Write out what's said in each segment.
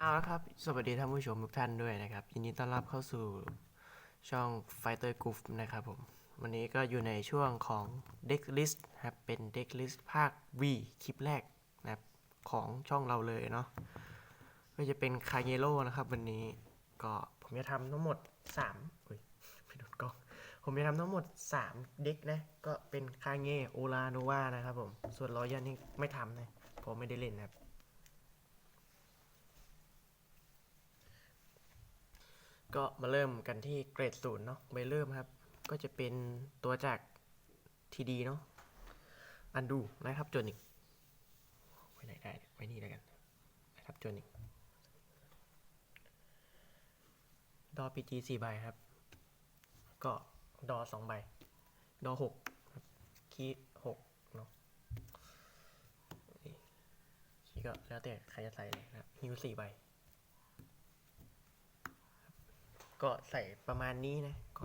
เอาละครับ สวัสดีท่านผู้ชมทุกท่านด้วยนะครับ ยินดีต้อนรับเข้าสู่ช่อง Fighter Group นะครับผม วันนี้ก็อยู่ในช่วงของ Deck List ครับ เป็น Deck List ภาค V คลิปแรกนะครับ ของช่องเราเลยเนาะ ก็จะเป็นคาเยโ o นะครับวันนี้ ก็ผมจะทำทั้งหมด3อุ้ยไม่โดนกล้อง ผมจะทำทั้งหมด 3 เด็กนะ ก็เป็นคาเงโอลาโนวานะครับผม ส่วนรอยันนี่ไม่ทำนะเพราะไม่ได้เล่นนะครับ ก็มาเริ่มกันที่เกรดศูนย์เนาะไปเริ่มครับ ก็จะเป็นตัวจากทีดีเนาะอันดูนะครับจนหนึ่งไว้ไหนได้ไว้นี่แล้วกันนะครับจนหนึ่งดอพีจีสี่ใบครับ ก็ดอสองใบ ดอหกครับคีหกเนาะนี่คีก็แล้วแต่ใครจะใส่เลยนะฮิวสี่ใบ ก็ใส่ประมาณนี้นะก็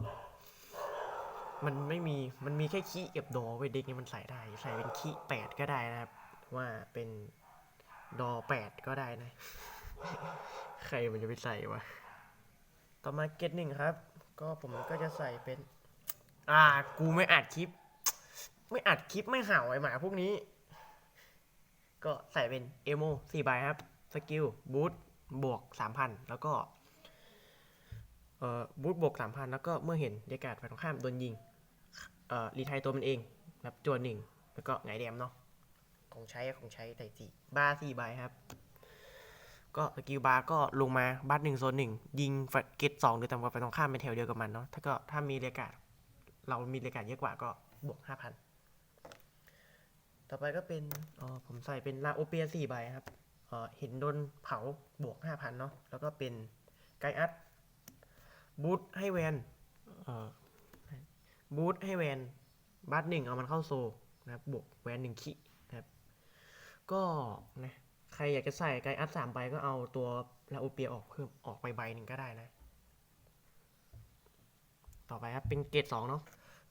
มันไม่มีมันมีแค่ขี้เก็บดอไว้เด็กนี้มันใส่ได้ ใส่เป็นขี้แปดก็ได้นะครับ ว่าเป็นดอแปดก็ได้นะ ใครมันจะไปใส่วะต่อมาเกตหนึ่งครับ ก็ผมก็จะใส่เป็น อ่า กูไม่อัดคลิป ไม่อัดคลิปไม่เห่าไอหมาพวกนี้ ก็ใส่เป็นเอโมสี่ใบครับ สกิลบูทบวกสามพันแล้วก็ บูทบวกสามพันแล้วก็เมื่อเห็นเดกาดฝ่ายตรงข้ามโดนยิงเอ่อรีไทายตัวมันเองนะครับจวนหนึ่งแล้วก็ไงแดมเนาะของใช้ของใช้แต่สี่บาร์สี่ใบครับ ก็สกิลบาร์ก็ลงมาบัตหนึ่งโซนหนึ่งยิงฝัดเกตสองหรือต่ำกว่าฝ่ายตรงข้ามเป็นแถวเดียวกับมันเนาะถ้าก็ถ้ามีเรกาดเรามีเรกาดเยอะกว่าก็บวกห้าพันต่อไปก็เป็นอ๋อผมใส่เป็นลาโอเปียสี่ใบครับเอ่อเห็นโดนเผาบวกห้าพันเนาะแล้วก็เป็นไกอัด บูทให้แวนบูทให้แวนบัตหนึ่งเอามันเข้าโซนะครับบวกแวนหนึ่งขีนะครับ ก็นะใครอยากจะใส่ไกอัดสามใบก็เอาตัวลาโอเปียออกเพิ่มออกไปใบหนึ่งก็ได้นะ ต่อไปครับเป็นเกรดสองเนาะ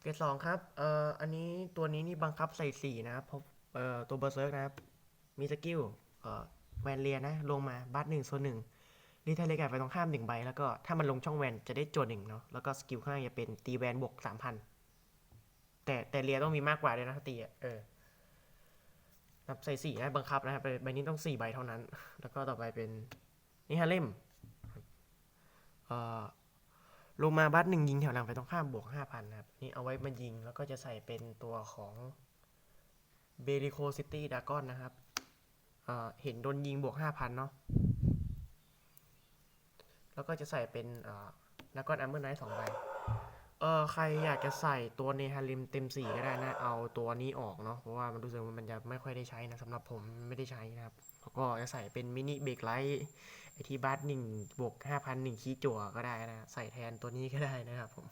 เกรดสองครับเอ่ออันนี้ตัวนี้นี่บังคับใส่สี่นะครับเพราะเอ่อตัวเบอร์เซิร์กนะครับ มีสกิลเอ่อแวนเลียนะ ลงมาบัตหนึ่งโซนหนึ่ง รีไทาเลกาไปตรงข้ามหนึ่งใบ แล้วก็ถ้ามันลงช่องแวนจะได้โจทย์หนึ่งเนาะแล้วก็สกิลข้างจะเป็นตีแวนบวกสามพันแต่แต่เรียต้องมีมากกว่าด้วยนะตีอะเออนับใส่สี่นะบังคับนะครับใบนี้ต้องสี่ใบเท่านั้น แล้วก็ต่อไปเป็นนี่ฮาเล่มเอ่อลงมาบัตหนึ่งยิงแถวหลังไปตรงข้ามบวกห้าพันนะครับนี่เอาไว้มายิงแล้วก็จะใส่เป็นตัวของเบริโคซิตี้ดากอนนะครับเอ่อเห็นโดนยิงบวกห้าพันเนาะ แล้วก็จะใส่เป็นเอ่อแล้วก็อัมเบอร์ไนท์สองใบเออใครอยากจะใส่ตัวเนฮาริมเต็มสีก็ได้นะ เอาตัวนี้ออกเนาะเพราะว่ามันรู้สึกว่ามันจะไม่ค่อยได้ใช้นะสำหรับผมไม่ได้ใช้นะครับแล้วก็จะใส่เป็นมินิเบรกไลท์ไอที่บัสหนึ่งบวกห้าพันหนึ่งคีย์จั่วก็ได้นะ ใส่แทนตัวนี้ก็ได้นะครับผม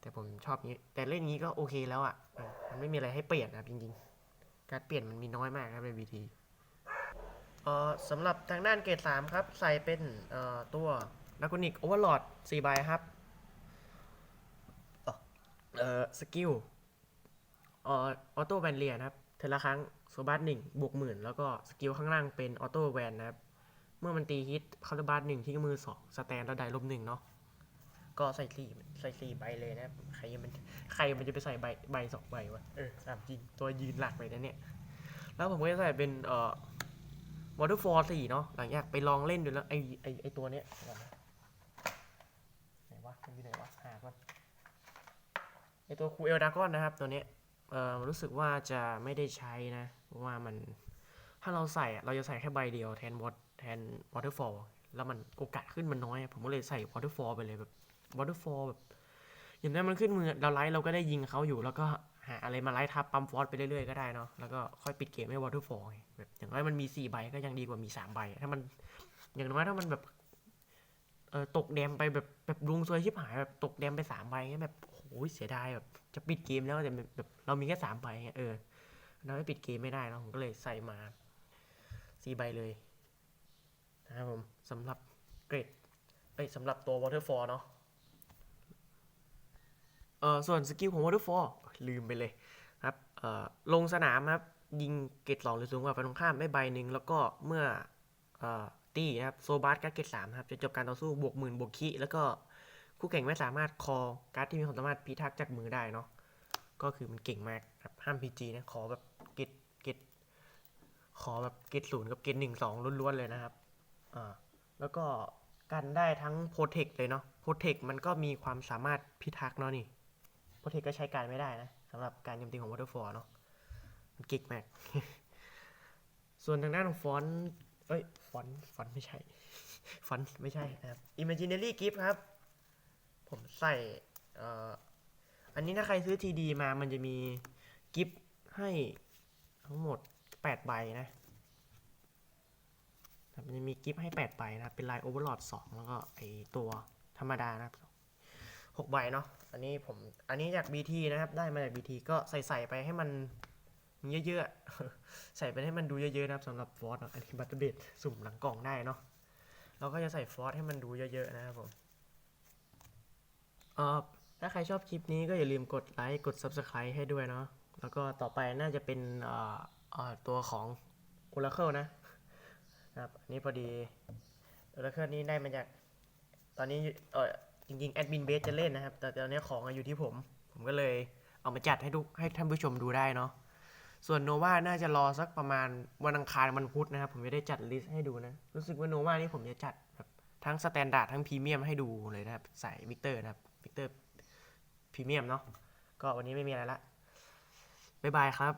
แต่ผมชอบนี้ แต่เล่นนี้ก็โอเคแล้วอะ่ะ มันไม่มีอะไรให้เปลี่ยนนะครับจริงๆ การเปลี่ยนมันมีน้อยมากครับในบีที เอ่อสำหรับทางด้านเกรดสามครับ ใส่เป็นเอ่อตัวนักกุนิกโอเวอร์ลอดสี่ใบครับเอ่อสกิลออโต้แวนเลียนะครับเทละครั้งโซบัสหนึ่งบวกหมื่นแล้วก็สกิลข้างล่างเป็นออโต้แวนนะครับ เมื่อมันตีฮิตคาร์บัสหนึ่งที่มือสองสแตนแล้วได้ลบหนึ่งเนาะก็ใส่สี่ใส่สี่ใบเลยนะครับ ใครมันใครมันจะไปใส่ใบใบสองใบวะเออสามจริงตัวยืนหลักเลยนะเนี่ย แล้วผมก็จะใส่เป็นเอ่อ วอเตอร์ฟอร์สี่เนาะหลังจากไปลองเล่นดูแล้วไอไอไอตัวเนี้ยไหนวะมันอยู่ไหนวะหาก่อนไอตัวคูเอลดากอนนะครับตัวเนี้ยเอ่อรู้สึกว่าจะไม่ได้ใช้นะเพราะว่ามันถ้าเราใส่เราจะใส่แค่ใบเดียวแทนวอตแทนวอเตอร์ฟอร์แล้วมันโอกาสขึ้นมันน้อย ผมก็เลยใส่วอเตอร์ฟอร์ไปเลยแบบวอเตอร์ฟอร์แบบ อย่างนั้นมันขึ้นมือเราไลท์เราก็ได้ยิงเขาอยู่ แล้วก็หาอะไรมาไลท์ทับปั๊มฟอสไปเรื่อยๆก็ได้เนาะแล้วก็ค่อยปิดเกมให้วอเตอร์ฟอร์แบบอย่างน้อยมันมีสี่ใบก็ยังดีกว่ามีสามใบถ้ามันอย่างน้อยถ้ามันแบบเออตกแดมไปแบบแบบดวงซวยชิบหายแบบตกแดมไปสามใบเงี้ยแบบโอ้ยเสียดายแบบจะปิดเกมแล้วแต่แบบเรามีแค่สามใบเงี้ยเออเราไม่ปิดเกมไม่ได้เนอะผมก็เลยใส่มาสี่ใบเลยนะครับผมสำหรับเกรดเอ้ยสำหรับตัว Waterfall เนาะ ออส่วนสกิลของ Waterfall ลืมไปเลยครับเออลงสนามครับยิงเกตสองหรือสูงกว่าฝ่ายตรงข้ามได้ใบหนึ่งแล้วก็เมื่อเออตี้นะครับโซบาร์การ์ดเกตสามครับจะจบการต่อสู้บวกหมื่นบวกคีแล้วก็คู่แข่งไม่สามารถคอการ์ดที่มีความสามารถพิทักษ์จากมือได้เนาะก็คือมันเก่งมากครับห้ามพีจีนะขอแบบเกตเกตขอแบบเกตศูนย์กับเกตหนึ่งสองล้วนๆเลยนะครับอ่าแล้วก็กันได้ทั้งโปรเทคเลยเนาะโปรเทคมันก็มีความสามารถพิทักษ์เนาะนี่ เทคก็ใช้การไม่ได้นะสำหรับการโจมตีของวอเตอร์ฟอร์เนาะมันเก่งมาก ส่วนทางด้านของฟอนต์เอ้ยฟอนต์ฟอนต์ไม่ใช่ฟอนต์ไม่ใช่นะครับ Imaginary Gift ครับ ผมใส่เอ่ออันนี้ถ้าใครซื้อทีดีมามันจะมีกิฟต์ให้ทั้งหมด8ใบนะมันจะมีกิฟต์ให้8ใบนะ เป็นลาย Overlord 2แล้วก็ไอตัวธรรมดานะครับ 6ใบเนาะอันนี้ผมอันนี้จาก BT นะครับ ได้มาจาก BT ก็ใส่ใส่ๆไปให้มันเยอะๆ ใส่ไปให้มันดูเยอะๆนะครับสำหรับฟอสอันนี้บัตเตอร์เบดสุ่มหลังกล่องได้เนาะเราก็จะใส่ฟอสให้มันดูเยอะๆนะครับผมเออถ้าใครชอบคลิปนี้ก็อย่าลืมกดไลค์กด Subscribe ให้ด้วยเนาะแล้วก็ต่อไปน่าจะเป็นเอ่อเอ่อตัวของ Oracle นะนะครับอันนี้พอดี Oracle นี้ได้มาจาก ตอนนี้เออ จริงๆแอดมินเบสจะเล่นนะครับ แต่ตอนนี้ของอยู่ที่ผม ผมก็เลยเอามาจัดให้ทุกให้ท่านผู้ชมดูได้เนาะส่วนโนวาน่าจะรอสักประมาณวันอังคารวันพุธนะครับ ผมจะได้จัดลิสต์ให้ดูนะ รู้สึกว่าโนวานี่ผมจะจัดแบบทั้งสแตนดาร์ดทั้งพรีเมียมให้ดูเลยนะครับ ใส่วิกเตอร์นะครับวิกเตอร์พรีเมียมเนาะก็วันนี้ไม่มีอะไรละบ๊ายบายครับ